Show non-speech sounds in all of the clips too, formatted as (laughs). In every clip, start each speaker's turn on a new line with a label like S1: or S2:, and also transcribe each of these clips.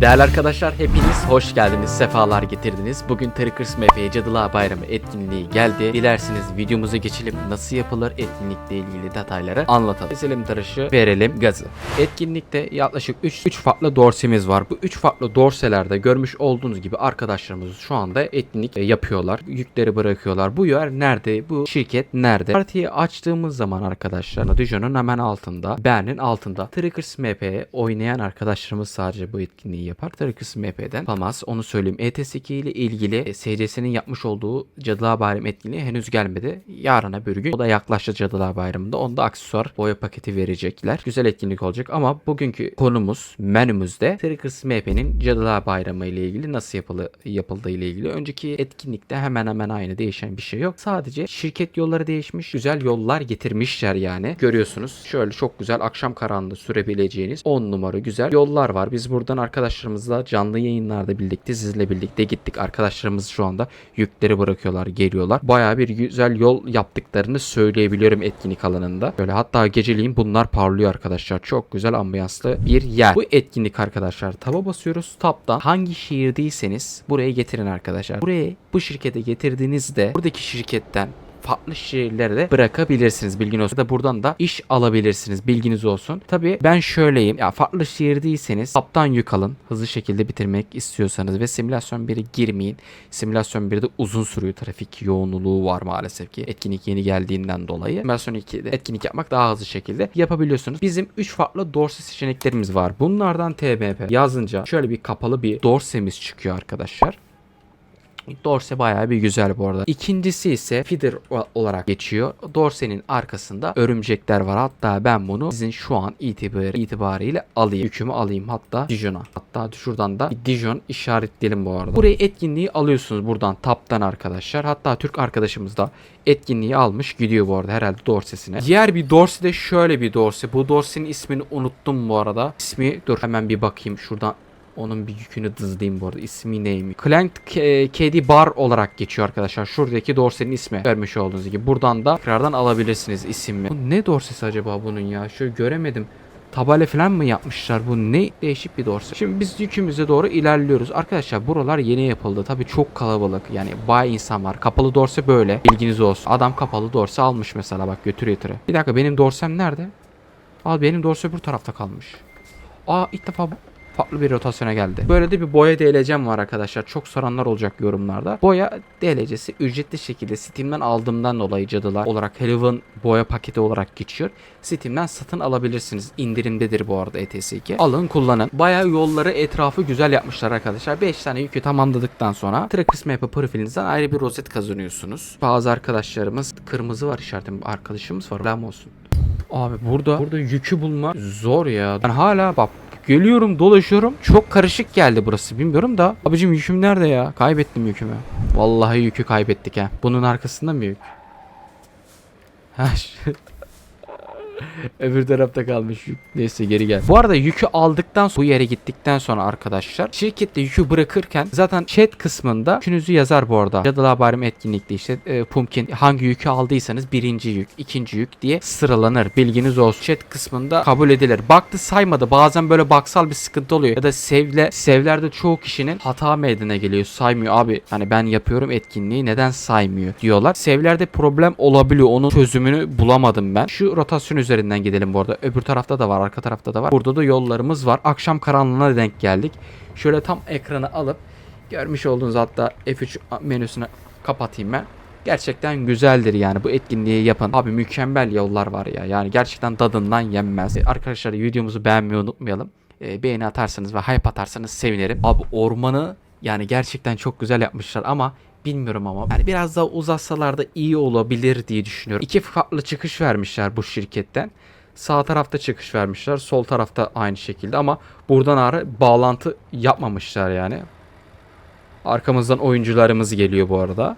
S1: Değerli arkadaşlar hepiniz hoş geldiniz, sefalar getirdiniz. Bugün Trickers MF Cadılar Bayramı etkinliği geldi. Dilerseniz videomuza geçelim. Nasıl yapılır etkinlikle ilgili detayları anlatalım. Keselim tıraşı, verelim gazı. Etkinlikte yaklaşık 3, 3 farklı dorsemiz var. Bu 3 farklı dorselerde görmüş olduğunuz gibi arkadaşlarımız şu anda etkinlik e, yapıyorlar. Yükleri bırakıyorlar. Bu yer nerede? Bu şirket nerede? Partiyi açtığımız zaman arkadaşlar Dijon'un hemen altında, Bern'in altında Trickers MP'ye oynayan arkadaşlarımız sadece bu etkinliği yapar. Trickers MP'den yapamaz. Onu söyleyeyim. ETS2 ile ilgili e, SCS'nin yapmış olduğu Cadılar Bayramı etkinliği henüz gelmedi. Yarına bir gün. O da yaklaştı Cadılar Bayramı'nda. Onda aksesuar boya paketi verecekler. Güzel etkinlik olacak ama bugünkü konumuz menümüzde Trickers MP'nin Cadılar Bayramı ile ilgili nasıl yapılı, yapıldığı ile ilgili. Önceki etkinlikte hemen hemen aynı değişen bir şey yok. Sadece şirket yolları değişmiş. Güzel yollar getirmişler yani. Görüyorsunuz. Şöyle çok güzel akşam karanlığı sürebileceğiniz 10 numara güzel yollar var. Biz buradan arkadaşlarımızla canlı yayınlarda birlikte sizle birlikte gittik. Arkadaşlarımız şu anda yükleri bırakıyorlar, geliyorlar. Bayağı bir güzel yol yaptıklarını söyleyebiliyorum etkinlik alanında. Böyle hatta geceliğin bunlar parlıyor arkadaşlar. Çok güzel ambiyanslı bir yer. Bu etkinlik arkadaşlar taba basıyoruz. Tab'dan hangi şehirdeyseniz buraya getirin arkadaşlar. Buraya bu şirkete getirdiğinizde buradaki şirketten farklı şehirlere de bırakabilirsiniz bilgin olsun. Da buradan da iş alabilirsiniz bilginiz olsun. Tabi ben şöyleyim ya farklı şehirdeyseniz taptan yük alın hızlı şekilde bitirmek istiyorsanız ve simülasyon 1'e girmeyin. Simülasyon 1'de uzun sürüyor trafik yoğunluğu var maalesef ki etkinlik yeni geldiğinden dolayı. Simülasyon 2'de etkinlik yapmak daha hızlı şekilde yapabiliyorsunuz. Bizim 3 farklı dorse seçeneklerimiz var. Bunlardan TBP yazınca şöyle bir kapalı bir dorsemiz çıkıyor arkadaşlar. Dorse bayağı bir güzel bu arada. İkincisi ise feeder olarak geçiyor. Dorse'nin arkasında örümcekler var. Hatta ben bunu sizin şu an itibarı, itibariyle alayım. Yükümü alayım hatta Dijon'a. Hatta şuradan da Dijon işaretleyelim bu arada. Burayı etkinliği alıyorsunuz buradan taptan arkadaşlar. Hatta Türk arkadaşımız da etkinliği almış gidiyor bu arada herhalde Dorse'sine. Diğer bir Dorse de şöyle bir Dorse. Bu Dorse'nin ismini unuttum bu arada. İsmi dur hemen bir bakayım şuradan onun bir yükünü dızlayayım bu arada. İsmi neymiş? Clank KD Bar olarak geçiyor arkadaşlar. Şuradaki dorsenin ismi. Görmüş olduğunuz gibi. Buradan da tekrardan alabilirsiniz isimli. Bu ne dorsesi acaba bunun ya? Şöyle göremedim. Tabale falan mı yapmışlar? Bu ne değişik bir dorse. Şimdi biz yükümüze doğru ilerliyoruz. Arkadaşlar buralar yeni yapıldı. Tabi çok kalabalık. Yani bay insan var. Kapalı dorse böyle. Bilginiz olsun. Adam kapalı dorse almış mesela bak götürüyor götüre. Bir dakika benim dorsem nerede? Al benim dorse bu tarafta kalmış. Aa ilk defa farklı bir rotasyona geldi. Böyle de bir boya DLC'm var arkadaşlar. Çok soranlar olacak yorumlarda. Boya DLC'si ücretli şekilde Steam'den aldığımdan dolayı cadılar olarak Halloween boya paketi olarak geçiyor. Steam'den satın alabilirsiniz. İndirimdedir bu arada ETS2. Alın kullanın. Bayağı yolları etrafı güzel yapmışlar arkadaşlar. 5 tane yükü tamamladıktan sonra Trackers Map'ı profilinizden ayrı bir rozet kazanıyorsunuz. Bazı arkadaşlarımız kırmızı var işaretim. Arkadaşımız var. Lam olsun. Abi burada burada yükü bulmak zor ya. Ben hala bak Geliyorum dolaşıyorum. Çok karışık geldi burası bilmiyorum da. Abicim yüküm nerede ya? Kaybettim yükümü. Vallahi yükü kaybettik ha. Bunun arkasında mı yük? Ha (laughs) (laughs) Öbür tarafta kalmış yük. Neyse geri gel. Bu arada yükü aldıktan sonra bu yere gittikten sonra arkadaşlar şirkette yükü bırakırken zaten chat kısmında yükünüzü yazar bu arada. Cadılar Bayramı etkinlikte işte e, Pumpkin hangi yükü aldıysanız birinci yük, ikinci yük diye sıralanır. Bilginiz olsun. Chat kısmında kabul edilir. Baktı saymadı. Bazen böyle baksal bir sıkıntı oluyor. Ya da sevle sevlerde çoğu kişinin hata meydana geliyor. Saymıyor abi. Hani ben yapıyorum etkinliği neden saymıyor diyorlar. Sevlerde problem olabiliyor. Onun çözümünü bulamadım ben. Şu rotasyon üzerinden gidelim bu arada. Öbür tarafta da var, arka tarafta da var. Burada da yollarımız var. Akşam karanlığına denk geldik. Şöyle tam ekranı alıp görmüş olduğunuz hatta F3 menüsünü kapatayım ben. Gerçekten güzeldir yani bu etkinliği yapın. Abi mükemmel yollar var ya. Yani gerçekten tadından yenmez. Arkadaşlar videomuzu beğenmeyi unutmayalım. E, beğeni atarsanız ve hype atarsanız sevinirim. Abi ormanı yani gerçekten çok güzel yapmışlar ama bilmiyorum ama yani biraz daha uzatsalar da iyi olabilir diye düşünüyorum. İki farklı çıkış vermişler bu şirketten. Sağ tarafta çıkış vermişler. Sol tarafta aynı şekilde ama buradan ara bağlantı yapmamışlar yani. Arkamızdan oyuncularımız geliyor bu arada.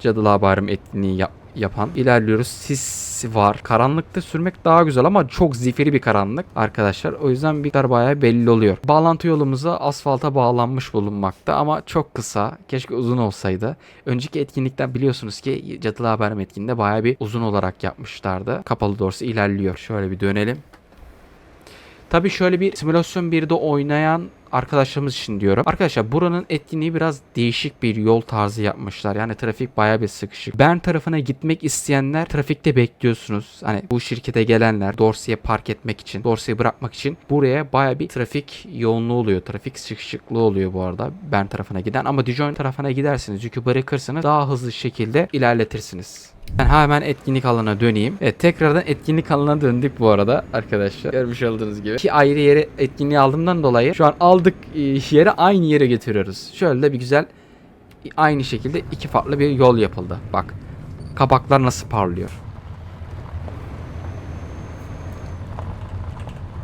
S1: Cadılar Bayramı etkinliği yap yapan. İlerliyoruz. Sis var. Karanlıkta sürmek daha güzel ama çok zifiri bir karanlık arkadaşlar. O yüzden bir bayağı belli oluyor. Bağlantı yolumuza asfalta bağlanmış bulunmakta ama çok kısa. Keşke uzun olsaydı. Önceki etkinlikten biliyorsunuz ki Cadılar Bayramı etkinliğinde bayağı bir uzun olarak yapmışlardı. Kapalı doğrusu ilerliyor. Şöyle bir dönelim. Tabi şöyle bir simülasyon 1'de oynayan arkadaşlarımız için diyorum. Arkadaşlar buranın etkinliği biraz değişik bir yol tarzı yapmışlar. Yani trafik bayağı bir sıkışık. Bern tarafına gitmek isteyenler trafikte bekliyorsunuz. Hani bu şirkete gelenler Dorsey'e park etmek için, Dorsey'i bırakmak için buraya bayağı bir trafik yoğunluğu oluyor. Trafik sıkışıklığı oluyor bu arada Bern tarafına giden. Ama Dijon tarafına gidersiniz. Yükü bırakırsanız daha hızlı şekilde ilerletirsiniz. Ben hemen etkinlik alanına döneyim. Evet tekrardan etkinlik alanına döndük bu arada arkadaşlar. Görmüş olduğunuz gibi. İki ayrı yere etkinliği aldığımdan dolayı şu an aldık e, yere aynı yere getiriyoruz. Şöyle de bir güzel aynı şekilde iki farklı bir yol yapıldı. Bak kabaklar nasıl parlıyor.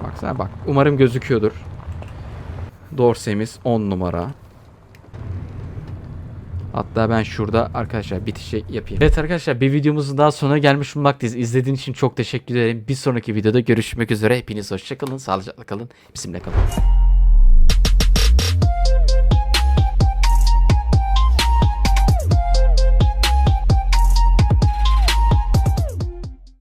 S1: Baksana bak. Umarım gözüküyordur. Dorsemiz 10 numara. Hatta ben şurada arkadaşlar bitişi yapayım. Evet arkadaşlar bir videomuzun daha sonuna gelmiş bulunmaktayız. İzlediğiniz için çok teşekkür ederim. Bir sonraki videoda görüşmek üzere. Hepiniz hoşçakalın, sağlıcakla kalın, bizimle kalın.